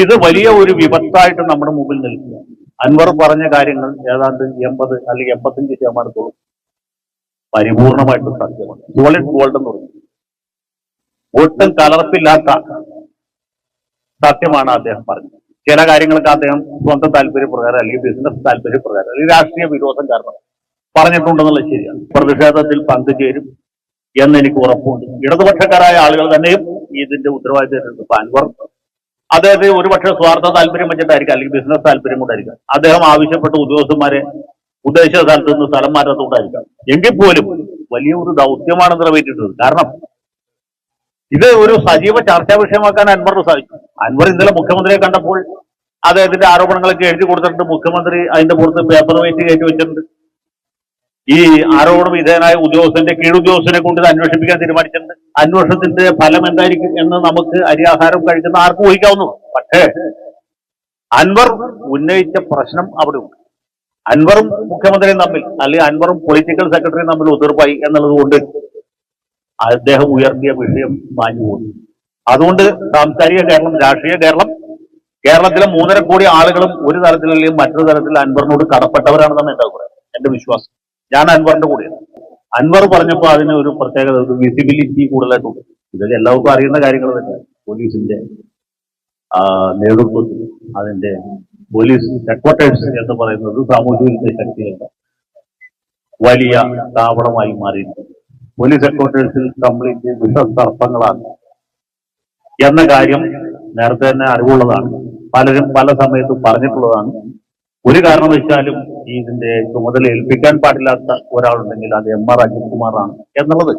ഇത് വലിയ ഒരു വിപത്തായിട്ട് നമ്മുടെ മുമ്പിൽ നിൽക്കുക. അൻവർ പറഞ്ഞ കാര്യങ്ങൾ ഏതാണ്ട് എൺപത് അല്ലെങ്കിൽ എൺപത്തഞ്ച് ശതമാനത്തോളം പരിപൂർണമായിട്ടും സത്യമാണ് സോളിഡ് ഗോൾഡ് എന്ന് പറഞ്ഞു ഒട്ടും കലർപ്പില്ലാത്ത സത്യമാണ് അദ്ദേഹം പറഞ്ഞത്. ചില കാര്യങ്ങൾക്ക് അദ്ദേഹം സ്വന്തം താല്പര്യപ്രകാരം അല്ലെങ്കിൽ ബിസിനസ് താല്പര്യപ്രകാരം അല്ലെങ്കിൽ രാഷ്ട്രീയ വിരോധം കാരണം പറഞ്ഞിട്ടുണ്ടെന്നുള്ളത് ശരിയാണ്. പ്രതിഷേധത്തിൽ പങ്കുചേരും എന്ന് എനിക്ക് ഉറപ്പുണ്ട്. ഇടതുപക്ഷക്കാരായ ആളുകൾ തന്നെയും ഇതിന്റെ ഉത്തരവാദിത്തം അൻവർ അദ്ദേഹത്തെ ഒരുപക്ഷെ സ്വാർത്ഥ താല്പര്യം വെച്ചിട്ടായിരിക്കും അല്ലെങ്കിൽ ബിസിനസ് താല്പര്യം കൊണ്ടായിരിക്കാം. അദ്ദേഹം ആവശ്യപ്പെട്ട ഉദ്യോഗസ്ഥന്മാരെ ഉദ്ദേശിച്ച സ്ഥലത്ത് നിന്ന് സ്ഥലം മാറ്റത്തോണ്ടായിരിക്കാം. എങ്കിൽ പോലും വലിയ ഒരു ദൗത്യമാണ് നിറവേറ്റിട്ടത് കാരണം ഇത് ഒരു സജീവ ചർച്ചാ വിഷയമാക്കാൻ അൻവറിന് സാധിച്ചു അൻവർ ഇന്നലെ മുഖ്യമന്ത്രിയെ കണ്ടപ്പോൾ അദ്ദേഹത്തിന്റെ ആരോപണങ്ങളൊക്കെ എഴുതി കൊടുത്തിട്ടുണ്ട്. മുഖ്യമന്ത്രി അതിന്റെ പുറത്ത് പേപ്പർ വെയിറ്റ് കയറ്റി വെച്ചിട്ടുണ്ട്. ഈ ആരോപണ വിധേയനായ ഉദ്യോഗസ്ഥന്റെ കീഴുദ്യോഗസ്ഥനെ കൊണ്ട് ഇത് അന്വേഷിപ്പിക്കാൻ തീരുമാനിച്ചിട്ടുണ്ട്. അന്വേഷണത്തിന്റെ ഫലം എന്തായിരിക്കും എന്ന് നമുക്ക് അരിയാഹാരം കഴിക്കുന്ന ആർക്കും ഊഹിക്കാവുന്നു പക്ഷേ അൻവർ ഉന്നയിച്ച പ്രശ്നം അവിടെ ഉണ്ട് അൻവറും മുഖ്യമന്ത്രിയും തമ്മിൽ അല്ലെങ്കിൽ അൻവറും പൊളിറ്റിക്കൽ സെക്രട്ടറിയും തമ്മിൽ ഉതിർപ്പായി എന്നുള്ളത് കൊണ്ട് അദ്ദേഹം ഉയർത്തിയ വിഷയം മാഞ്ഞു പോകുന്നു അതുകൊണ്ട് സാംസ്കാരിക കേരളം രാഷ്ട്രീയ കേരളം കേരളത്തിലെ മൂന്നര കോടി ആളുകളും ഒരു തരത്തിലല്ലെങ്കിൽ മറ്റൊരു തരത്തിൽ അൻവറിനോട് കടപ്പെട്ടവരാണെന്നാണ് എന്റെ അഭിപ്രായം എന്റെ വിശ്വാസം. ഞാൻ അൻവറിന്റെ കൂടെയാണ്. അൻവർ പറഞ്ഞപ്പോൾ അതിന് ഒരു പ്രത്യേകത ഒരു വിസിബിലിറ്റി കൂടുതലായിട്ടുണ്ട്. ഇതൊക്കെ എല്ലാവർക്കും അറിയുന്ന കാര്യങ്ങൾ തന്നെയാണ് പോലീസിന്റെ നേതൃത്വത്തിൽ അതിന്റെ പോലീസ് ഹെഡ്ക്വാർട്ടേഴ്സ് എന്ന് പറയുന്നത് വിരുദ്ധ ശക്തികളുടെ വലിയ താവളമായി മാറിയിട്ടുണ്ട്. പോലീസ് ഹെഡ്ക്വാർട്ടേഴ്സിൽ കംപ്ലീറ്റ് വിഷസർപ്പങ്ങളാണ് എന്ന കാര്യം നേരത്തെ തന്നെ അറിവുള്ളതാണ്. പലരും പല സമയത്തും പറഞ്ഞിട്ടുള്ളതാണ്. ഒരു കാരണവശാലും ഇതിന്റെ ചുമതല ഏൽപ്പിക്കാൻ പാടില്ലാത്ത ഒരാളുണ്ടെങ്കിൽ അത് എം ആർ അജിത് കുമാറാണ് എന്നുള്ളത്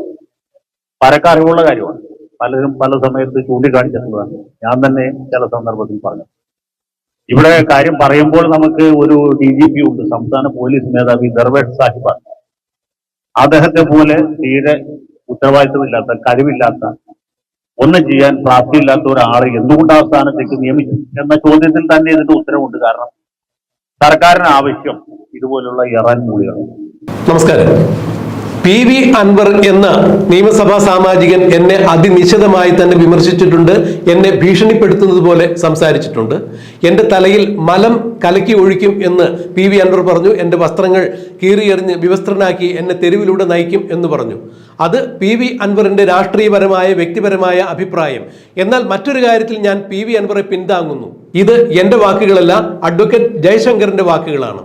പരക്ക അറിവുള്ള കാര്യമാണ്. പലരും പല സമയത്ത് ചൂണ്ടിക്കാണിച്ചിട്ടുള്ളതാണ്. ഞാൻ തന്നെ ചില സന്ദർഭത്തിൽ പറഞ്ഞു. ഇവിടെ കാര്യം പറയുമ്പോൾ നമുക്ക് ഒരു ഡി ജി പി ഉണ്ട് സംസ്ഥാന പോലീസ് മേധാവി ദർവേഷ് സാഹിബ്. അദ്ദേഹത്തെ പോലെ തീരെ ഉത്തരവാദിത്തമില്ലാത്ത കഴിവില്ലാത്ത ഒന്നും ചെയ്യാൻ പ്രാപ്തിയില്ലാത്ത ഒരാളെ എന്തുകൊണ്ട് ആ സ്ഥാനത്തേക്ക് നിയമിച്ചു എന്ന ചോദ്യത്തിൽ തന്നെ ഇതിന്റെ ഉത്തരവുണ്ട്. കാരണം സർക്കാരിന് ആവശ്യം ഇതുപോലുള്ള ഇറാൻ മൂലികൾ നമസ്കാരം. പി വി അൻവർ എന്ന നിയമസഭാ സാമാജികൻ എന്നെ അതിനിശിതമായി തന്നെ വിമർശിച്ചിട്ടുണ്ട്. എന്നെ ഭീഷണിപ്പെടുത്തുന്നത് പോലെ സംസാരിച്ചിട്ടുണ്ട്. എന്റെ തലയിൽ മലം കലക്കി ഒഴിക്കും എന്ന് പി വി അൻവർ പറഞ്ഞു. എന്റെ വസ്ത്രങ്ങൾ കീറിയെറിഞ്ഞ് വിവസ്ത്രനാക്കി എന്നെ തെരുവിലൂടെ നയിക്കും എന്ന് പറഞ്ഞു. അത് പി വി അൻവറിന്റെ രാഷ്ട്രീയപരമായ വ്യക്തിപരമായ അഭിപ്രായം. എന്നാൽ മറ്റൊരു കാര്യത്തിൽ ഞാൻ പി വി അൻവറെ പിന്താങ്ങുന്നു. ഇത് എന്റെ വാക്കുകളല്ല അഡ്വക്കേറ്റ് ജയശങ്കറിന്റെ വാക്കുകളാണ്.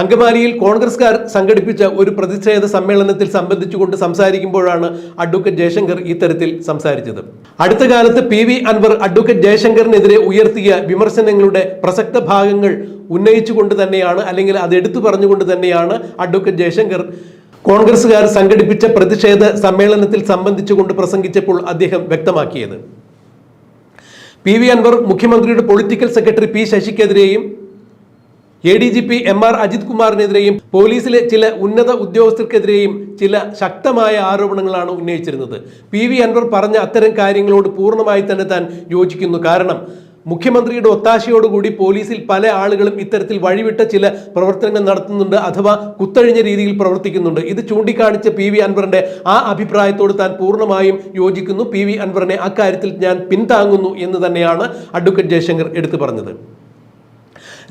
അങ്കമാലിയിൽ കോൺഗ്രസ്കാർ സംഘടിപ്പിച്ച ഒരു പ്രതിഷേധ സമ്മേളനത്തിൽ സംബന്ധിച്ചുകൊണ്ട് സംസാരിക്കുമ്പോഴാണ് അഡ്വക്കേറ്റ് ജയശങ്കർ ഇത്തരത്തിൽ സംസാരിച്ചത്. അടുത്ത കാലത്ത് പി വി അൻവർ അഡ്വക്കേറ്റ് ജയശങ്കറിനെതിരെ ഉയർത്തിയ വിമർശനങ്ങളുടെ പ്രസക്ത ഭാഗങ്ങൾ ഉന്നയിച്ചുകൊണ്ട് തന്നെയാണ് അല്ലെങ്കിൽ അത് എടുത്തു പറഞ്ഞുകൊണ്ട് തന്നെയാണ് അഡ്വക്കേറ്റ് ജയശങ്കർ കോൺഗ്രസ്സുകാർ സംഘടിപ്പിച്ച പ്രതിഷേധ സമ്മേളനത്തിൽ സംബന്ധിച്ചുകൊണ്ട് പ്രസംഗിച്ചപ്പോൾ അദ്ദേഹം വ്യക്തമാക്കിയത്. പി വി അൻവർ മുഖ്യമന്ത്രിയുടെ political secretary P ശശിക്കെതിരെയും A D G P M R Ajith കുമാറിനെതിരെയും പോലീസിലെ ചില ഉന്നത ഉദ്യോഗസ്ഥർക്കെതിരെയും ചില ശക്തമായ ആരോപണങ്ങളാണ് ഉന്നയിച്ചിരുന്നത്. പി വി അൻവർ പറഞ്ഞ അത്തരം കാര്യങ്ങളോട് പൂർണമായി തന്നെ താൻ യോജിക്കുന്നു. കാരണം മുഖ്യമന്ത്രിയുടെ ഒത്താശയോടുകൂടി പോലീസിൽ പല ആളുകളും ഇത്തരത്തിൽ വഴിവിട്ട ചില പ്രവർത്തനങ്ങൾ നടത്തുന്നുണ്ട് അഥവാ കുത്തഴിഞ്ഞ രീതിയിൽ പ്രവർത്തിക്കുന്നുണ്ട്. ഇത് ചൂണ്ടിക്കാണിച്ച പി വി അൻവറിന്റെ ആ അഭിപ്രായത്തോട് താൻ പൂർണമായും യോജിക്കുന്നു. പി വി അൻവറിനെ അക്കാര്യത്തിൽ ഞാൻ പിന്താങ്ങുന്നു എന്ന് തന്നെയാണ് അഡ്വക്കേറ്റ് ജയശങ്കർ എടുത്തു പറഞ്ഞത്.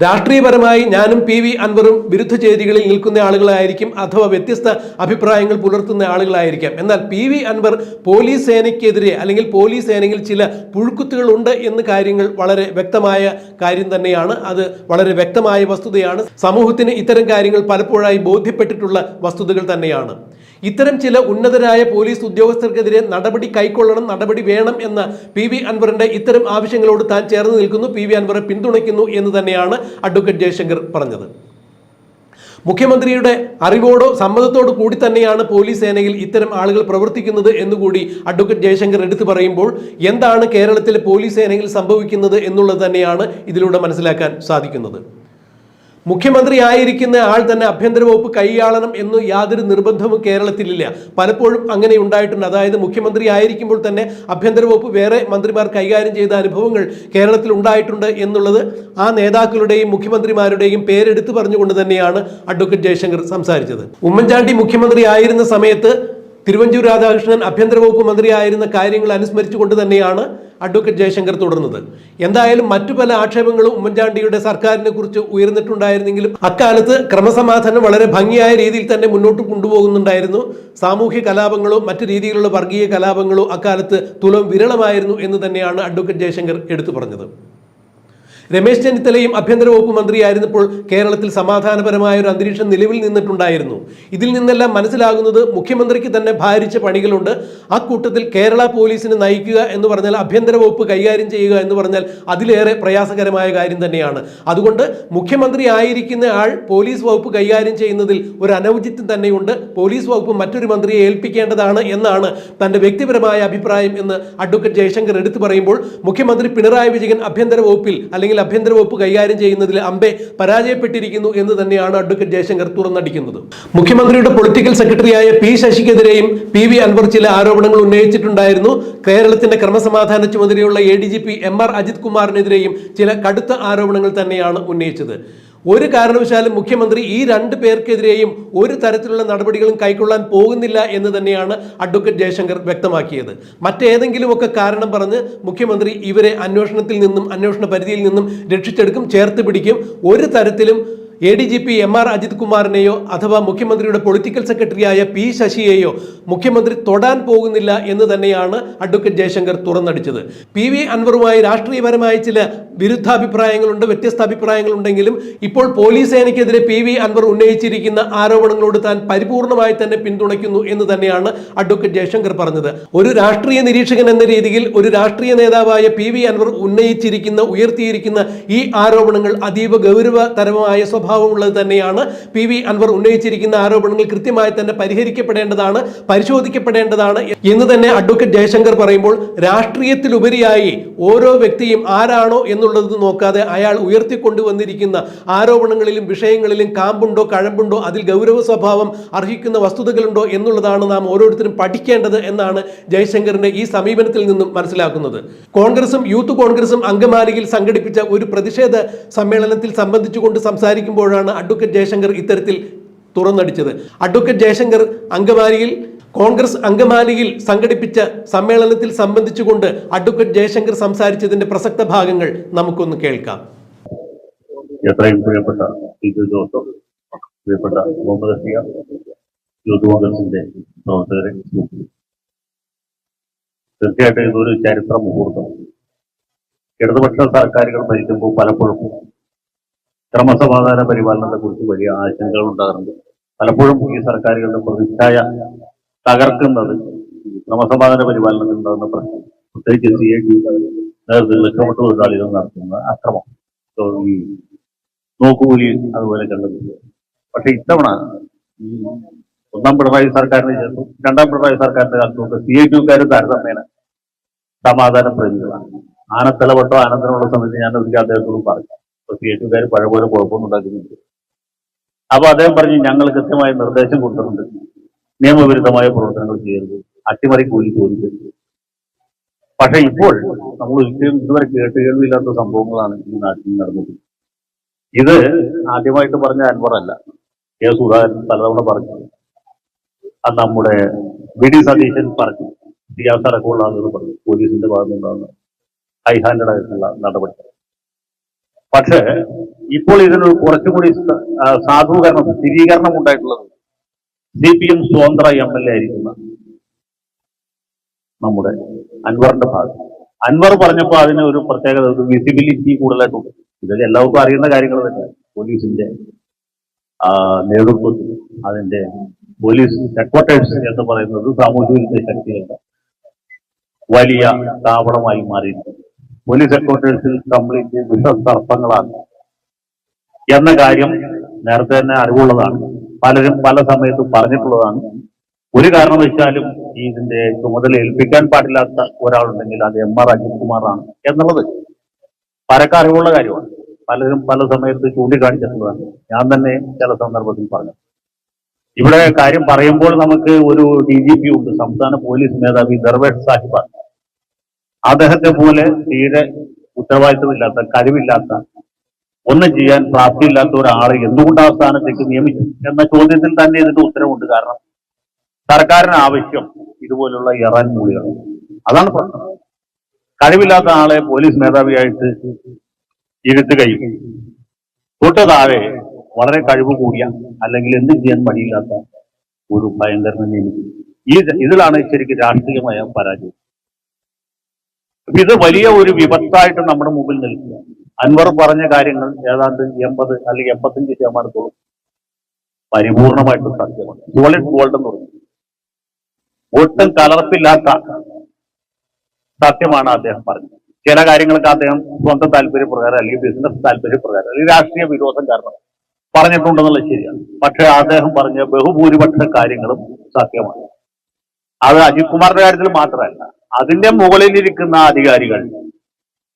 രാഷ്ട്രീയപരമായി ഞാനും പി വി അൻവറും വിരുദ്ധ ചേരികളിൽ നിൽക്കുന്ന ആളുകളായിരിക്കും അഥവാ വ്യത്യസ്ത അഭിപ്രായങ്ങൾ പുലർത്തുന്ന ആളുകളായിരിക്കാം. എന്നാൽ പി വി അൻവർ പോലീസ് സേനയ്ക്കെതിരെ അല്ലെങ്കിൽ പോലീസ് സേനയിൽ ചില പുഴുക്കുത്തുകൾ ഉണ്ട് എന്ന് കാര്യങ്ങൾ വളരെ വ്യക്തമായ കാര്യം തന്നെയാണ്. അത് വളരെ വ്യക്തമായ വസ്തുതയാണ്. സമൂഹത്തിന് ഇത്തരം കാര്യങ്ങൾ പലപ്പോഴായി ബോധ്യപ്പെട്ടിട്ടുള്ള വസ്തുതകൾ തന്നെയാണ്. ഇത്തരം ചില ഉന്നതരായ പോലീസ് ഉദ്യോഗസ്ഥർക്കെതിരെ നടപടി കൈക്കൊള്ളണം നടപടി വേണം എന്ന പി വി അൻവറിന്റെ ഇത്തരം ആവശ്യങ്ങളോട് താൻ ചേർന്ന് നിൽക്കുന്നു പി വി അൻവറെ പിന്തുണയ്ക്കുന്നു എന്ന് തന്നെയാണ് അഡ്വക്കേറ്റ് ജയശങ്കർ പറഞ്ഞത്. മുഖ്യമന്ത്രിയുടെ അറിവോടോ സമ്മതത്തോടു കൂടി തന്നെയാണ് പോലീസ് സേനയിൽ ഇത്തരം ആളുകൾ പ്രവർത്തിക്കുന്നത് എന്നുകൂടി അഡ്വക്കേറ്റ് ജയശങ്കർ എടുത്തു പറയുമ്പോൾ എന്താണ് കേരളത്തിലെ പോലീസ് സേനയിൽ സംഭവിക്കുന്നത് എന്നുള്ളത് തന്നെയാണ് ഇതിലൂടെ മനസ്സിലാക്കാൻ സാധിക്കുന്നത്. മുഖ്യമന്ത്രി ആയിരിക്കുന്ന ആൾ തന്നെ ആഭ്യന്തര വകുപ്പ് കൈയാളണം എന്ന് യാതൊരു നിർബന്ധവും കേരളത്തിലില്ല. പലപ്പോഴും അങ്ങനെ ഉണ്ടായിട്ടുണ്ട്. അതായത് മുഖ്യമന്ത്രി ആയിരിക്കുമ്പോൾ തന്നെ ആഭ്യന്തര വകുപ്പ് വേറെ മന്ത്രിമാർ കൈകാര്യം ചെയ്ത അനുഭവങ്ങൾ കേരളത്തിൽ ഉണ്ടായിട്ടുണ്ട് എന്നുള്ളത് ആ നേതാക്കളുടെയും മുഖ്യമന്ത്രിമാരുടെയും പേരെടുത്ത് പറഞ്ഞുകൊണ്ട് തന്നെയാണ് അഡ്വക്കേറ്റ് ജയശങ്കർ സംസാരിച്ചത്. ഉമ്മൻചാണ്ടി മുഖ്യമന്ത്രി ആയിരുന്ന സമയത്ത് തിരുവഞ്ചൂർ രാധാകൃഷ്ണൻ ആഭ്യന്തര വകുപ്പ് മന്ത്രിയായിരുന്ന കാര്യങ്ങൾ അനുസ്മരിച്ചുകൊണ്ട് തന്നെയാണ് അഡ്വക്കേറ്റ് ജയശങ്കർ തുടർന്നത്. എന്തായാലും മറ്റു പല ആക്ഷേപങ്ങളും ഉമ്മൻചാണ്ടിയുടെ സർക്കാരിനെ കുറിച്ച് ഉയർന്നിട്ടുണ്ടായിരുന്നെങ്കിലും അക്കാലത്ത് ക്രമസമാധാനം വളരെ ഭംഗിയായ രീതിയിൽ തന്നെ മുന്നോട്ട് കൊണ്ടുപോകുന്നുണ്ടായിരുന്നു. സാമൂഹ്യ കലാപങ്ങളോ മറ്റു രീതിയിലുള്ള വർഗീയ കലാപങ്ങളോ അക്കാലത്ത് തുലം വിരളമായിരുന്നു എന്ന് തന്നെയാണ് അഡ്വക്കേറ്റ് ജയശങ്കർ എടുത്തു പറഞ്ഞത്. രമേശ് ചെന്നിത്തലയും ആഭ്യന്തര വകുപ്പ് മന്ത്രിയായിരുന്നപ്പോൾ കേരളത്തിൽ സമാധാനപരമായ ഒരു അന്തരീക്ഷം നിലവിൽ നിന്നിട്ടുണ്ടായിരുന്നു. ഇതിൽ നിന്നെല്ലാം മനസ്സിലാകുന്നത് മുഖ്യമന്ത്രിക്ക് തന്നെ ഭാരിച്ച പണികളുണ്ട്. ആ കൂട്ടത്തിൽ കേരള പോലീസിനെ നയിക്കുക എന്ന് പറഞ്ഞാൽ ആഭ്യന്തര വകുപ്പ് കൈകാര്യം ചെയ്യുക എന്ന് പറഞ്ഞാൽ അതിലേറെ പ്രയാസകരമായ കാര്യം തന്നെയാണ്. അതുകൊണ്ട് മുഖ്യമന്ത്രി ആയിരിക്കുന്ന ആൾ പോലീസ് വകുപ്പ് കൈകാര്യം ചെയ്യുന്നതിൽ ഒരു അനൗചിത്യം തന്നെയുണ്ട്. പോലീസ് വകുപ്പ് മറ്റൊരു മന്ത്രിയെ ഏൽപ്പിക്കേണ്ടതാണ് എന്നാണ് തന്റെ വ്യക്തിപരമായ അഭിപ്രായം എന്ന് അഡ്വക്കേറ്റ് ജയശങ്കർ എടുത്തു പറയുമ്പോൾ മുഖ്യമന്ത്രി പിണറായി വിജയൻ ആഭ്യന്തര വകുപ്പിൽ അല്ലെങ്കിൽ ആഭ്യന്തര വകുപ്പ് കൈകാര്യം ചെയ്യുന്നതിൽ അമ്പെ പരാജയപ്പെട്ടിരിക്കുന്നു എന്ന് തന്നെയാണ് അഡ്വക്കേറ്റ് ജയശങ്കർ തുറന്നടിക്കുന്നത്. മുഖ്യമന്ത്രിയുടെ പൊളിറ്റിക്കൽ സെക്രട്ടറിയായ പി ശശിക്കെതിരെയും പി വി അൻവർ ചില ആരോപണങ്ങൾ ഉന്നയിച്ചിട്ടുണ്ടായിരുന്നു. കേരളത്തിന്റെ ക്രമസമാധാന ചുമതലയുള്ള A D G P M R Ajith കുമാറിനെതിരെയും ചില കടുത്ത ആരോപണങ്ങൾ തന്നെയാണ് ഉന്നയിച്ചത്. ഒരു കാരണവശാലും മുഖ്യമന്ത്രി ഈ രണ്ട് പേർക്കെതിരെയും ഒരു തരത്തിലുള്ള നടപടികളും കൈക്കൊള്ളാൻ പോകുന്നില്ല എന്ന് തന്നെയാണ് അഡ്വക്കേറ്റ് ജയശങ്കർ വ്യക്തമാക്കിയത്. മറ്റേതെങ്കിലുമൊക്കെ കാരണം പറഞ്ഞ് മുഖ്യമന്ത്രി ഇവരെ അന്വേഷണത്തിൽ നിന്നും അന്വേഷണ പരിധിയിൽ നിന്നും രക്ഷിച്ചെടുക്കും ചേർത്ത് പിടിക്കും. ഒരു തരത്തിലും A D G P M R Ajith കുമാറിനെയോ അഥവാ മുഖ്യമന്ത്രിയുടെ പൊളിറ്റിക്കൽ സെക്രട്ടറിയായ പി ശശിയെയോ മുഖ്യമന്ത്രി തൊടാൻ പോകുന്നില്ല എന്ന് തന്നെയാണ് അഡ്വക്കേറ്റ് ജയശങ്കർ തുറന്നടിച്ചത്. പി വി അൻവറുമായി രാഷ്ട്രീയപരമായ ചില വിരുദ്ധാഭിപ്രായങ്ങളുണ്ട് വ്യത്യസ്ത അഭിപ്രായങ്ങളുണ്ടെങ്കിലും ഇപ്പോൾ പോലീസ് സേനയ്ക്കെതിരെ പി വി അൻവർ ഉന്നയിച്ചിരിക്കുന്ന ആരോപണങ്ങളോട് താൻ പരിപൂർണമായി തന്നെ പിന്തുണയ്ക്കുന്നു എന്ന് തന്നെയാണ് അഡ്വക്കേറ്റ് ജയശങ്കർ പറഞ്ഞത്. ഒരു രാഷ്ട്രീയ നിരീക്ഷകൻ എന്ന രീതിയിൽ ഒരു രാഷ്ട്രീയ നേതാവായ പി വി അൻവർ ഉന്നയിച്ചിരിക്കുന്ന ഉയർത്തിയിരിക്കുന്ന ഈ ആരോപണങ്ങൾ അതീവ ഗൗരവതരമായ സ്വഭാവമുള്ളത് തന്നെയാണ്. പി വി അൻവർ ഉന്നയിച്ചിരിക്കുന്ന ആരോപണങ്ങൾ കൃത്യമായി തന്നെ പരിഹരിക്കപ്പെടേണ്ടതാണ് പരിശോധിക്കപ്പെടേണ്ടതാണ് എന്ന് തന്നെ അഡ്വക്കേറ്റ് ജയശങ്കർ പറയുമ്പോൾ രാഷ്ട്രീയത്തിലുപരിയായി ഓരോ വ്യക്തിയും ആരാണോ എന്നുള്ളത് നോക്കാതെ അയാൾ ഉയർത്തിക്കൊണ്ടുവന്നിരിക്കുന്ന ആരോപണങ്ങളിലും വിഷയങ്ങളിലും കാമ്പുണ്ടോ കഴമ്പുണ്ടോ അതിൽ ഗൗരവ സ്വഭാവം അർഹിക്കുന്ന വസ്തുതകളുണ്ടോ എന്നുള്ളതാണ് നാം ഓരോരുത്തരും പഠിക്കേണ്ടത് എന്നാണ് ജയശങ്കറിന്റെ ഈ സമീപനത്തിൽ നിന്നും മനസ്സിലാക്കുന്നത്. കോൺഗ്രസും യൂത്ത് കോൺഗ്രസും അങ്കമാലിയിൽ സംഘടിപ്പിച്ച ഒരു പ്രതിഷേധ സമ്മേളനത്തിൽ സംബന്ധിച്ചുകൊണ്ട് സംസാരിക്കുമ്പോഴാണ് അഡ്വക്കേറ്റ് ജയശങ്കർ ഇത്തരത്തിൽ തുറന്നടിച്ചത്. അഡ്വക്കേറ്റ് ജയശങ്കർ അങ്കമാലിയിൽ കോൺഗ്രസ് അങ്കമാലിയിൽ സംഘടിപ്പിച്ച സമ്മേളനത്തിൽ സംബന്ധിച്ചുകൊണ്ട് അഡ്വക്കേറ്റ് ജയശങ്കർ സംസാരിച്ചതിന്റെ പ്രസക്ത ഭാഗങ്ങൾ നമുക്കൊന്ന് കേൾക്കാം. എത്രയും തീർച്ചയായിട്ടും ഇതൊരു ചരിത്ര മുഹൂർത്തം. ഇടതുപക്ഷ സർക്കാരുകൾ ഭരിക്കുമ്പോൾ പലപ്പോഴും ക്രമസമാധാന പരിപാലനത്തെ കുറിച്ച് വലിയ ആശങ്കകൾ ഉണ്ടാകാറുണ്ട്. പലപ്പോഴും ഈ സർക്കാരുകളുടെ പ്രതിച്ഛായ തകർക്കുന്നത് ക്രമസമാധാന പരിപാലനത്തിൽ ഉണ്ടാകുന്ന പ്രശ്നം. പ്രത്യേകിച്ച് സി ഐ ടി നേതൃത്വത്തിൽ ലക്ഷമട്ട് തൊഴിലാളികൾ നടത്തുന്ന അക്രമം. ഈ നോക്കുകൂലി അതുപോലെ കണ്ടത്. പക്ഷെ ഇത്തവണ ഒന്നാം പിണറായി സർക്കാരിന് ശേഷം രണ്ടാം പിണറായി സർക്കാരിന്റെ കാലത്തൊക്കെ സി ഐ ടിക്കാർ താരതമ്യേന സമാധാന പ്രതികളാണ് ആനത്തലവട്ടോ ആനന്ദനുള്ള സമയത്ത് ഞാൻ അദ്ദേഹത്തോട് പറഞ്ഞു. അപ്പൊ പഴയപോലെ കുഴപ്പമൊന്നും ഉണ്ടാക്കുന്നുണ്ട് അപ്പൊ അദ്ദേഹം പറഞ്ഞു ഞങ്ങൾ കൃത്യമായ നിർദ്ദേശം കൊടുത്തിട്ടുണ്ട്. നിയമവിരുദ്ധമായ പ്രവർത്തനങ്ങൾ ചെയ്യരുത്. അട്ടിമറി കൂലി ചോദിക്കരുത്. പക്ഷെ ഇപ്പോൾ നമ്മൾ ഒരിക്കലും ഇതുവരെ കേട്ട് കേൾവിയില്ലാത്ത സംഭവങ്ങളാണ് ഈ നാട്ടിൽ നടന്നത്. ഇത് ആദ്യമായിട്ട് പറഞ്ഞ അൻപറല്ല കെ സുധാകരൻ പലതവണ പറഞ്ഞു. അത് നമ്മുടെ വി ഡി സതീശൻ പറഞ്ഞു. സിയാസ് അടക്കമുള്ള ആളുകൾ പറഞ്ഞു. പോലീസിന്റെ ഭാഗത്തുനിന്നാണ് ഹൈ ഹാൻഡഡ് ആയിട്ടുള്ള നടപടി പക്ഷേ ഇപ്പോൾ ഇതിനൊരു കുറച്ചുകൂടി കൂടി സാധൂകരണം സ്ഥിരീകരണം ഉണ്ടായിട്ടുള്ളത് സി പി എം സ്വതന്ത്ര എം എൽ എ ആയിരിക്കുന്ന നമ്മുടെ അൻവറിന്റെ ഭാഗം അൻവർ പറഞ്ഞപ്പോൾ അതിന് ഒരു പ്രത്യേകത ഒരു വിസിബിലിറ്റി കൂടുതലായിട്ടുണ്ട്. ഇതൊക്കെ എല്ലാവർക്കും അറിയുന്ന കാര്യങ്ങൾ തന്നെ. പോലീസിന്റെ നേതൃത്വത്തിൽ അതിന്റെ പോലീസ് ഹെഡ്ക്വാർട്ടേഴ്സ് എന്ന് പറയുന്നത് സാമൂഹ്യ ശക്തികളുടെ വലിയ താവളമായി മാറിയിരിക്കുന്നു. പോലീസ് ഹെഡ്ക്വാർട്ടേഴ്സിൽ കംപ്ലീറ്റ് വിഷസർപ്പങ്ങളാണ് എന്ന കാര്യം നേരത്തെ തന്നെ അറിവുള്ളതാണ്. പലരും പല സമയത്തും പറഞ്ഞിട്ടുള്ളതാണ്. ഒരു കാരണവശാലും ഇതിന്റെ ചുമതല ഏൽപ്പിക്കാൻ പാടില്ലാത്ത ഒരാളുണ്ടെങ്കിൽ അത് എം ആർ അജിത് കുമാറാണ് എന്നുള്ളത് പരക്ക അറിവുള്ള കാര്യമാണ്. പലരും പല സമയത്ത് ചൂണ്ടിക്കാണിച്ചിട്ടുള്ളതാണ്. ഞാൻ തന്നെ ചില സന്ദർഭത്തിൽ പറഞ്ഞു. ഇവിടെ കാര്യം പറയുമ്പോൾ നമുക്ക് ഒരു ഡി ജി പി ഉണ്ട്. സംസ്ഥാന പോലീസ് മേധാവി ദർവേഷ് സാഹിബാണ്. അദ്ദേഹത്തെ പോലെ തീരെ ഉത്തരവാദിത്തമില്ലാത്ത കഴിവില്ലാത്ത ഒന്നും ചെയ്യാൻ പ്രാപ്തിയില്ലാത്ത ഒരാളെ എന്തുകൊണ്ട് ആ സ്ഥാനത്തേക്ക് നിയമിച്ചു? എന്ന ചോദ്യത്തിൽ തന്നെ ഇതിന്റെ ഉത്തരവുണ്ട് കാരണം സർക്കാരിന് ആവശ്യം ഇതുപോലുള്ള ഇറാൻ മൂലികളാണ് അതാണ് പ്രശ്നം. കഴിവില്ലാത്ത ആളെ പോലീസ് മേധാവിയായിട്ട് ഇരുത്തുകയും തൊട്ട് താഴെ വളരെ കഴിവ് കൂടിയ അല്ലെങ്കിൽ എന്തും ചെയ്യാൻ പണിയില്ലാത്ത ഒരു ഭയങ്കരനെ നിയമിക്കും. ഈ ഇതിലാണ് ശരിക്കും രാഷ്ട്രീയമായ പരാജയം. ഇത് വലിയ ഒരു വിപത്തായിട്ട് നമ്മുടെ മുമ്പിൽ നിൽക്കുക. അൻവർ പറഞ്ഞ കാര്യങ്ങൾ ഏതാണ്ട് എൺപത് അല്ലെങ്കിൽ എൺപത്തഞ്ച് ശതമാനത്തോളം പരിപൂർണമായിട്ട് സത്യമാണ് സോളിഡ് ഗോൾഡ് എന്ന് പറഞ്ഞു ഒട്ടും കലർപ്പില്ലാത്ത സത്യമാണ് അദ്ദേഹം പറഞ്ഞത്. ചില കാര്യങ്ങൾക്ക് അദ്ദേഹം സ്വന്തം താല്പര്യപ്രകാരം അല്ലെങ്കിൽ ബിസിനസ് താല്പര്യപ്രകാരം അല്ലെങ്കിൽ രാഷ്ട്രീയ വിരോധം കാരണം പറഞ്ഞിട്ടുണ്ടെന്നുള്ളത് ശരിയാണ്. പക്ഷെ അദ്ദേഹം പറഞ്ഞ ബഹുഭൂരിപക്ഷ കാര്യങ്ങളും സത്യമാണ്. അത് അജിത് കുമാറിന്റെ കാര്യത്തിൽ മാത്രമല്ല. അതിന്റെ മുകളിലിരിക്കുന്ന അധികാരികൾ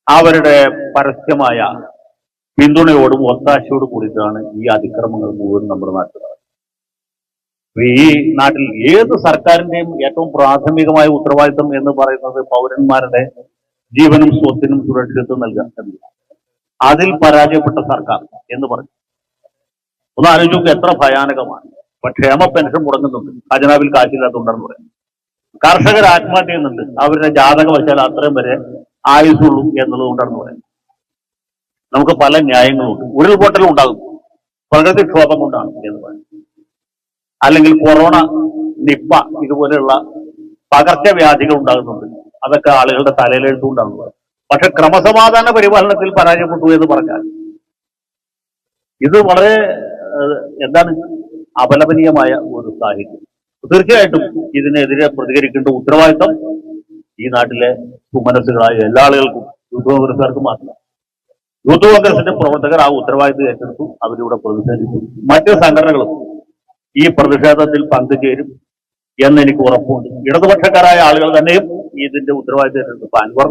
അവരുടെ പരസ്യമായ പിന്തുണയോടും ഒത്താശയോടും കൂടിയിട്ടാണ് ഈ അതിക്രമങ്ങൾ മുഴുവൻ നമ്മുടെ നാട്ടിൽ ഈ നാട്ടിൽ ഏത് സർക്കാരിന്റെയും ഏറ്റവും പ്രാഥമികമായ ഉത്തരവാദിത്തം എന്ന് പറയുന്നത് പൗരന്മാരുടെ ജീവനും സ്വത്തിനും സുരക്ഷിതത്വം നൽകാൻ. അതിൽ പരാജയപ്പെട്ട സർക്കാർ എന്ന് പറഞ്ഞു. ഒന്ന് ആലോചിക്കുക എത്ര ഭയാനകമാണ്. ക്ഷേമ പെൻഷൻ മുടങ്ങുന്നുണ്ട്. ഖജനാവിൽ കാശില്ലാത്തതുണ്ടെന്ന് പറയുന്നത് കർഷകർ ആത്മഹത്യ ചെയ്യുന്നുണ്ട്. അവരുടെ ജാതകം വെച്ചാൽ അത്രയും വരെ ആയുസുള്ളൂ എന്നുള്ളത് കൊണ്ടാണെന്ന് പറയുന്നത്. നമുക്ക് പല ന്യായങ്ങളുണ്ട്. ഉരുൾപൊട്ടലും ഉണ്ടാകും. പ്രകൃതിക്ഷോഭം കൊണ്ടാണ് എന്ന് പറയുന്നത്. അല്ലെങ്കിൽ കൊറോണ നിപ്പ ഇതുപോലെയുള്ള പകർച്ചവ്യാധികൾ ഉണ്ടാകുന്നുണ്ട്. അതൊക്കെ ആളുകളുടെ തലയിലെഴുത്തുകൊണ്ടാണ് പക്ഷെ ക്രമസമാധാന പരിപാലനത്തിൽ പരാജയപ്പെട്ടു എന്ന് പറഞ്ഞാൽ ഇത് വളരെ എന്താണ് അപലപനീയമായ ഒരു സാഹചര്യം. തീർച്ചയായിട്ടും ഇതിനെതിരെ പ്രതികരിക്കേണ്ട ഉത്തരവാദിത്തം ഈ നാട്ടിലെ സുമനസ്സുകളായ എല്ലാ ആളുകൾക്കും യൂത്ത് കോൺഗ്രസുകാർക്ക് മാത്രം. യൂത്ത് കോൺഗ്രസിന്റെ പ്രവർത്തകർ ആ ഉത്തരവാദിത്തം ഏറ്റെടുത്തു അവരിവിടെ പ്രതിഷേധിച്ചു. മറ്റ് സംഘടനകളും ഈ പ്രതിഷേധത്തിൽ പങ്കുചേരും എന്ന് എനിക്ക് ഉറപ്പുണ്ട്. ഇടതുപക്ഷക്കാരായ ആളുകൾ തന്നെയും ഇതിന്റെ ഉത്തരവാദിത്തം ഏറ്റെടുത്തു. അൻവർ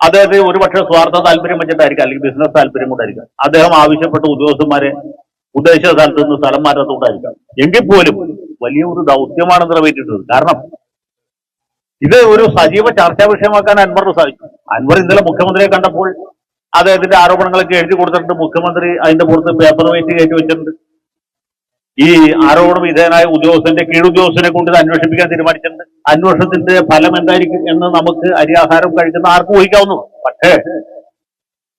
അദ്ദേഹത്തെ ഒരുപക്ഷെ സ്വാർത്ഥ താല്പര്യം വെച്ചിട്ടായിരിക്കാം അല്ലെങ്കിൽ ബിസിനസ് താല്പര്യം കൊണ്ടായിരിക്കാം. അദ്ദേഹം ആവശ്യപ്പെട്ട ഉദ്യോഗസ്ഥന്മാരെ ഉദ്ദേശിച്ച സ്ഥലത്ത് നിന്ന് സ്ഥലം മാറ്റത്തുകൊണ്ടായിരിക്കാം എങ്കിൽ പോലും വലിയ ഒരു ദൗത്യമാണ് നിറവേറ്റിയിട്ടുള്ളത് കാരണം ഇത് ഒരു സജീവ ചർച്ചാ വിഷയമാക്കാൻ അൻവറിന് സാധിച്ചു അൻവർ ഇന്നലെ മുഖ്യമന്ത്രിയെ കണ്ടപ്പോൾ അദ്ദേഹത്തിന്റെ ആരോപണങ്ങളൊക്കെ എഴുതി കൊടുത്തിട്ടുണ്ട്. മുഖ്യമന്ത്രി അതിന്റെ പുറത്ത് പേപ്പർ വെയിറ്റ് കയറ്റി വെച്ചിട്ടുണ്ട്. ഈ ആരോപണ വിധേയനായ ഉദ്യോഗസ്ഥന്റെ കീഴുദ്യോഗസ്ഥനെ കൊണ്ട് ഇത് അന്വേഷിപ്പിക്കാൻ തീരുമാനിച്ചിട്ടുണ്ട്. അന്വേഷണത്തിന്റെ ഫലം എന്തായിരിക്കും എന്ന് നമുക്ക് അരിയാഹാരം കഴിക്കുന്ന ആർക്കും ഊഹിക്കാവുന്നു പക്ഷേ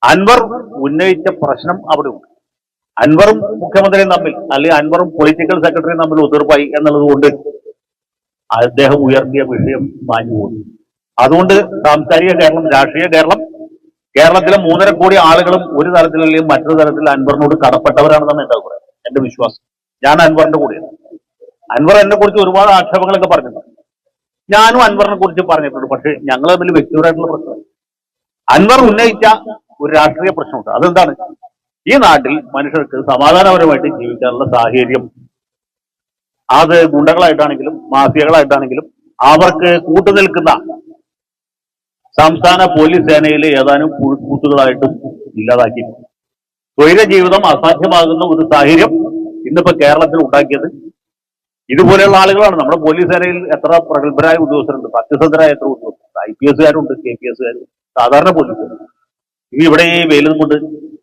അൻവർ ഉന്നയിച്ച പ്രശ്നം അവിടെ ഉണ്ട് അൻവറും മുഖ്യമന്ത്രിയും തമ്മിൽ അല്ലെങ്കിൽ അൻവറും പൊളിറ്റിക്കൽ സെക്രട്ടറിയും തമ്മിൽ ഉതിർപ്പായി എന്നുള്ളത് കൊണ്ട് അദ്ദേഹം ഉയർത്തിയ വിഷയം മാഞ്ഞു പോയി അതുകൊണ്ട് സാംസ്കാരിക കേരളം രാഷ്ട്രീയ കേരളം കേരളത്തിലെ മൂന്നര കോടി ആളുകളും ഒരു തരത്തിലല്ലെങ്കിൽ മറ്റൊരു തരത്തിൽ അൻവറിനോട് കടപ്പെട്ടവരാണെന്നാണ് എന്റെ അഭിപ്രായം എന്റെ വിശ്വാസം. ഞാൻ അൻവറിന്റെ കൂടെയാണ്. അൻവർ എന്നെ കുറിച്ച് ഒരുപാട് ആക്ഷേപങ്ങളൊക്കെ പറഞ്ഞിട്ടുണ്ട്. ഞാനും അൻവറിനെ കുറിച്ച് പറഞ്ഞിട്ടുണ്ട് പക്ഷെ ഞങ്ങൾ തമ്മിൽ വ്യക്തിപരമായിട്ടുള്ള പ്രശ്നം അൻവർ ഉന്നയിച്ച ഒരു രാഷ്ട്രീയ പ്രശ്നമുണ്ട്. അതെന്താണ്? ഈ നാട്ടിൽ മനുഷ്യർക്ക് സമാധാനപരമായിട്ട് ജീവിക്കാനുള്ള സാഹചര്യം. അത് ഗുണ്ടകളായിട്ടാണെങ്കിലും മാഫിയകളായിട്ടാണെങ്കിലും അവർക്ക് കൂട്ടുനിൽക്കുന്ന സംസ്ഥാന പോലീസ് സേനയിലെ ഏതാനും കൂട്ടുകളായിട്ടും ഇല്ലാതാക്കി സ്വൈര ജീവിതം അസാധ്യമാകുന്ന ഒരു സാഹചര്യം ഇന്നിപ്പോ കേരളത്തിൽ ഉണ്ടാക്കിയത്. ഇതുപോലെയുള്ള ആളുകളാണ്. നമ്മുടെ പോലീസ് സേനയിൽ എത്ര പ്രഗത്ഭരായ ഉദ്യോഗസ്ഥരുണ്ട്. സത്യസന്ധരായ എത്ര ഉദ്യോഗസ്ഥരുണ്ട്. ഐ പി എസുകാരുണ്ട് കെ പി എസുകാരുണ്ട് സാധാരണ പോലീസുകാരുണ്ട്. ഇനി ഇവിടെ ഈ വെയിലും കൊണ്ട്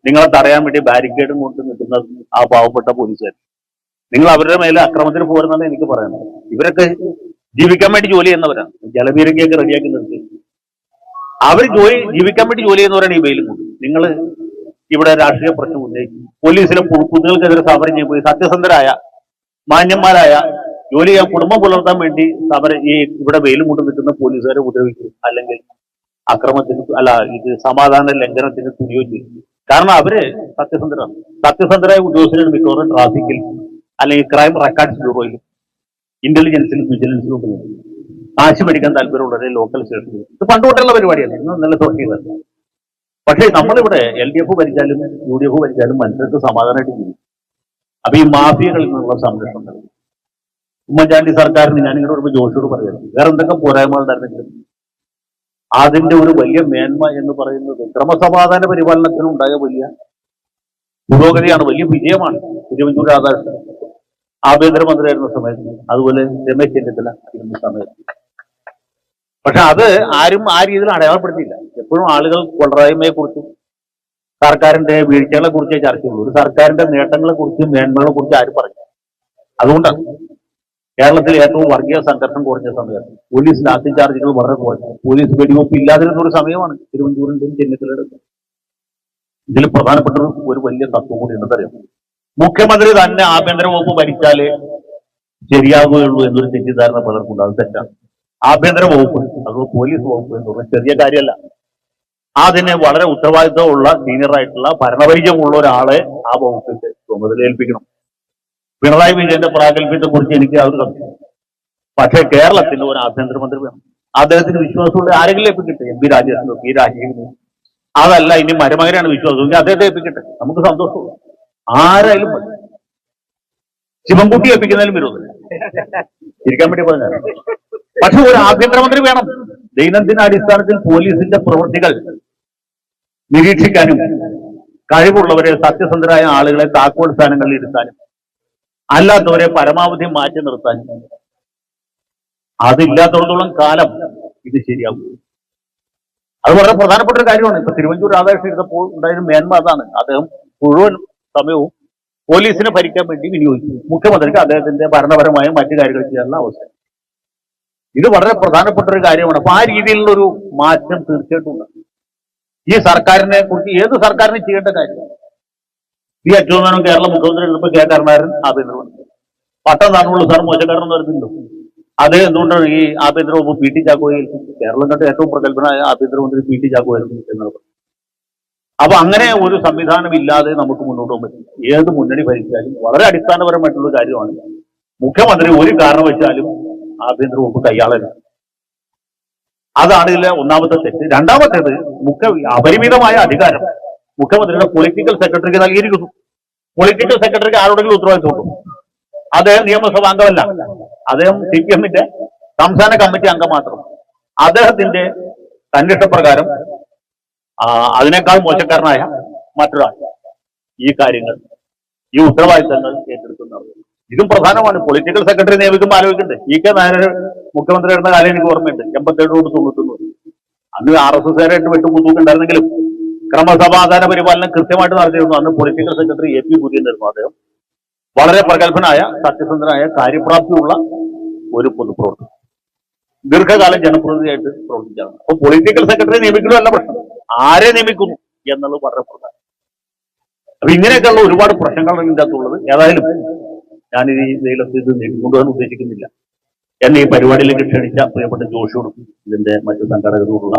നിങ്ങളെ തടയാൻ വേണ്ടി ബാരിക്കേഡും കൊണ്ട് നിൽക്കുന്ന ആ പാവപ്പെട്ട പോലീസുകാർ. നിങ്ങൾ അവരുടെ മേലെ അക്രമത്തിന് പോരുന്നതാണ് എനിക്ക് പറയുന്നത്. ഇവരൊക്കെ ജീവിക്കാൻ വേണ്ടി ജോലി ചെയ്യുന്നവരാണ്. ജലപീരങ്കിയൊക്കെ റെഡിയാക്കി നിർത്തി അവർ ജോലി ജീവിക്കാൻ വേണ്ടി ജോലി ചെയ്യുന്നവരാണ് ഈ വെയിലും കൊണ്ട് നിങ്ങൾ ഇവിടെ രാഷ്ട്രീയ പ്രശ്നം ഉന്നയിക്കും പോലീസിലെ കുഞ്ഞുങ്ങൾക്കെതിരെ സമരം ചെയ്യുമ്പോൾ സത്യസന്ധരായ മാന്യന്മാരായ ജോലി ചെയ്യാൻ കുടുംബം പുലർത്താൻ വേണ്ടി സമരം ഈ ഇവിടെ വെയിലും കൊണ്ട് നിൽക്കുന്ന പോലീസുകാരെ ഉപദ്രവിക്കും. അല്ലെങ്കിൽ അക്രമത്തിന് അല്ല ഇത് സമാധാന ലംഘനത്തിന് തുനിയോ ചെയ്യും കാരണം അവർ സത്യസന്ധരാണ്. സത്യസന്ധരായ ഉദ്യോഗസ്ഥരാണ് മിക്കവാറും ട്രാഫിക്കിൽ അല്ലെങ്കിൽ ക്രൈം റെക്കോർഡ്സ് ബ്യൂറോയിലും ഇന്റലിജൻസിലും വിജിലൻസിലും ഒക്കെ നിൽക്കുന്നത്. പഠിക്കാൻ താല്പര്യമുള്ളവരെ ലോക്കൽ സ്റ്റേഷനിൽ ഇത് പണ്ടുകൊണ്ടുള്ള പരിപാടിയാണ് ഇന്ന് നല്ല തുടങ്ങിയതല്ല പക്ഷേ നമ്മളിവിടെ എൽ ഡി എഫ് ഭരിച്ചാലും യു ഡി എഫ് ഭരിച്ചാലും മനുഷ്യർക്ക് സമാധാനമായിട്ട് ജീവിക്കും. അപ്പൊ ഈ മാഫിയകളിൽ നിന്നുള്ള സംരക്ഷണം ഉമ്മൻചാണ്ടി സർക്കാരിന് ഞാൻ ഇങ്ങനെ ഒരു ജോഷിയോട് പറയുന്നത് വേറെ എന്തൊക്കെ പോരായ്മകളുണ്ടായിരുന്നെങ്കിലും അതിന്റെ ഒരു വലിയ മേന്മ എന്ന് പറയുന്നത് ക്രമസമാധാന പരിപാലനത്തിന് ഉണ്ടായ വലിയ പുരോഗതിയാണ് വലിയ വിജയമാണ് തിരുവഞ്ചൂർ രാധാകൃഷ്ണൻ. ആഭ്യന്തരമന്ത്രിയായിരുന്ന സമയത്ത് അതുപോലെ രമേശ് ചെന്നിത്തല സമയത്ത്. പക്ഷെ അത് ആരും ആ രീതിയിൽ അടയാളപ്പെടുത്തിയില്ല. എപ്പോഴും ആളുകൾ കൊള്ളരായ്മയെ കുറിച്ചും സർക്കാരിന്റെ വീഴ്ചകളെ കുറിച്ചേ ചർച്ച ചെയ്യുള്ളൂ ഒരു സർക്കാരിന്റെ നേട്ടങ്ങളെ കുറിച്ചും മേന്മകളെ കുറിച്ചും ആരും പറഞ്ഞു അതുകൊണ്ടാണ് കേരളത്തിൽ ഏറ്റവും വർഗീയ സംഘർഷം കുറഞ്ഞ സമയത്ത് പോലീസ് ലാത്തി ചാർജുകൾ വളരെ കുറഞ്ഞു. പോലീസ് വെടിവെപ്പ് ഇല്ലാതിരുന്ന ഒരു സമയമാണ് തിരുവനന്തപുരത്തും ചെന്നിത്തലയുടെ ഇതിൽ പ്രധാനപ്പെട്ട ഒരു- ഒരു വലിയ തത്വം കൂടി ഉണ്ടെന്നറിയാം മുഖ്യമന്ത്രി തന്നെ ആഭ്യന്തര വകുപ്പ് ഭരിച്ചാലേ ശരിയാവുകയുള്ളൂ എന്നൊരു തെറ്റിദ്ധാരണ പലർക്കുണ്ട് അത് തെറ്റാണ്. ആഭ്യന്തര വകുപ്പ് അത് പോലീസ് വകുപ്പ് എന്ന് പറഞ്ഞാൽ ചെറിയ കാര്യമല്ല. അതിന് വളരെ ഉത്തരവാദിത്തമുള്ള സീനിയർ ആയിട്ടുള്ള ഭരണപരിചയമുള്ള ഒരാളെ ആ വകുപ്പിന്റെ ചുമതല ഏൽപ്പിക്കണം പിണറായി വിജയന്റെ പ്രാഗൽഭ്യത്തെ കുറിച്ച് എനിക്ക് അത് സംശയം പക്ഷേ കേരളത്തിൽ ഒരു ആഭ്യന്തരമന്ത്രി വേണം. അദ്ദേഹത്തിന് വിശ്വാസമുള്ള ആരെങ്കിലും ഏൽപ്പിക്കട്ടെ? എം പി രാജേഷിനോ പി രാജീവിനോ അതല്ല ഇനി മരുമകനാണ് വിശ്വാസം. അദ്ദേഹത്തെ ഏൽപ്പിക്കട്ടെ? നമുക്ക് സന്തോഷമുള്ളൂ. ആരായാലും മതി. ശിവൻകുട്ടി ഏൽപ്പിക്കുന്നതിലും വിരോധമില്ല. ഇരിക്കാൻ വേണ്ടി പറഞ്ഞ. പക്ഷെ ഒരു ആഭ്യന്തരമന്ത്രി വേണം. ദൈനംദിന അടിസ്ഥാനത്തിൽ പോലീസിന്റെ പ്രവൃത്തികൾ നിരീക്ഷിക്കാനും കഴിവുള്ളവരെ സത്യസന്ധരായ ആളുകളെ താക്കോൽ സ്ഥാനങ്ങളിൽ ഇരുത്താനും. അല്ലാത്തവരെ പരമാവധി മാറ്റി നിർത്താൻ അതില്ലാത്തടത്തോളം കാലം ഇത് ശരിയാകും അത് വളരെ പ്രധാനപ്പെട്ട ഒരു കാര്യമാണ്. ഇപ്പൊ തിരുവഞ്ചൂർ രാധാകൃഷ്ണൻ ഇരുന്നപ്പോൾ ഉണ്ടായിരുന്ന മേന്മ അതാണ്. അദ്ദേഹം മുഴുവൻ സമയവും പോലീസിനെ ഭരിക്കാൻ വേണ്ടി വിനിയോഗിച്ചു. മുഖ്യമന്ത്രിക്ക് അദ്ദേഹത്തിന്റെ ഭരണപരമായ മറ്റു കാര്യങ്ങൾ ചെയ്യാനുള്ള അവസരം. ഇത് വളരെ പ്രധാനപ്പെട്ട ഒരു കാര്യമാണ്. അപ്പൊ ആ രീതിയിലുള്ള ഒരു മാറ്റം തീർച്ചയായിട്ടും ഉണ്ട് ഈ സർക്കാരിനെ കുറിച്ച് ഏത് സർക്കാരിനും ചെയ്യേണ്ട കാര്യം? ഈ അച്യുതനും കേരള മുഖ്യമന്ത്രി ഇരുന്നപ്പോൾ കെ കരുണാകരൻ ആഭ്യന്തരമന്ത്രി പട്ടം നാട്ടിലുള്ള സാർ മോശക്കാരൻ എന്ന് പറയുന്നുണ്ടോ അദ്ദേഹം എന്തുകൊണ്ടാണ് ഈ ആഭ്യന്തര വകുപ്പ് പി ടി ചാക്കോയെ ഏൽപ്പിച്ചത്? കേരളം കണ്ട ഏറ്റവും പ്രഗത്ഭനായ ആഭ്യന്തരമന്ത്രി പി ടി ചാക്കോയായിരുന്നു എന്നുള്ളത് അപ്പൊ അങ്ങനെ ഒരു സംവിധാനം ഇല്ലാതെ നമുക്ക് മുന്നോട്ട് പോകാൻ പറ്റും ഏത് മുന്നണി ഭരിച്ചാലും വളരെ അടിസ്ഥാനപരമായിട്ടുള്ള കാര്യമാണ്. മുഖ്യമന്ത്രി ഒരു കാരണം വെച്ചാലും ആഭ്യന്തര വകുപ്പ് കൈയാളല്ല അതാണ് ഇതിലെ ഒന്നാമത്തെ തെറ്റ്. രണ്ടാമത്തേത് മുഖ്യ അപരിമിതമായ അധികാരം. മുഖ്യമന്ത്രിയുടെ പൊളിറ്റിക്കൽ സെക്രട്ടറിക്ക് നൽകിയിരിക്കുന്നു. പൊളിറ്റിക്കൽ സെക്രട്ടറിക്ക് ആരോടെങ്കിലും ഉത്തരവാദിത്വമുണ്ടോ അദ്ദേഹം നിയമസഭാ അംഗമല്ല അദ്ദേഹം സി പി എമ്മിന്റെ സംസ്ഥാന കമ്മിറ്റി അംഗം മാത്രം. അദ്ദേഹത്തിന്റെ തന്നിഷ്ടപ്രകാരം പ്രകാരം അതിനേക്കാൾ മോശക്കാരനായ മറ്റൊരാൾ ഈ കാര്യങ്ങൾ ഈ ഉത്തരവാദിത്തങ്ങൾ ഏറ്റെടുക്കുന്നത് ഇതും പ്രധാനമാണ്. പൊളിറ്റിക്കൽ സെക്രട്ടറി നിയമിക്കുമ്പോൾ ആലോചിക്കണ്ടേ? ഇ കെ നായർ മുഖ്യമന്ത്രി ആയിരുന്ന കാലം എനിക്ക് ഓർമ്മയുണ്ട്. എൺപത്തേഴോട് തൊണ്ണൂറ്റൊന്ന് അന്ന് ആർ എസ് എസ്കാരായിട്ട് വെട്ടുമുത്തൂക്കുണ്ടായിരുന്നെങ്കിലും ക്രമസമാധാന പരിപാലനം കൃത്യമായിട്ട് നടത്തിയിരുന്നു. അന്ന് political secretary A P Kurian ആയിരുന്നു അദ്ദേഹം. വളരെ പ്രഗത്ഭനായ സത്യസന്ധനായ കാര്യപ്രാപ്തിയുള്ള ഒരു പൊതുപ്രവർത്തകൻ. ദീർഘകാലം ജനപ്രതിനിധിയായിട്ട് പ്രവർത്തിച്ചാണ് അപ്പൊ പൊളിറ്റിക്കൽ സെക്രട്ടറി നിയമിക്കലല്ല പ്രശ്നം. ആരെ നിയമിക്കുന്നു എന്നുള്ളത് വളരെ പ്രധാനം. അപ്പൊ ഇങ്ങനെയൊക്കെയുള്ള ഒരുപാട് പ്രശ്നങ്ങളാണ് ഇതിന്റെ അകത്തുള്ളത്. ഏതായാലും ഞാൻ ഈ നീളത്തിൽ ഇത് നീട്ടിക്കൊണ്ടുപോകാൻ ഉദ്ദേശിക്കുന്നില്ല. എന്നെ ഈ പരിപാടിയിലേക്ക് ക്ഷണിച്ച പ്രിയപ്പെട്ട ജോഷിയോടും ഇതിന്റെ മറ്റു സംഘടകരോടുള്ള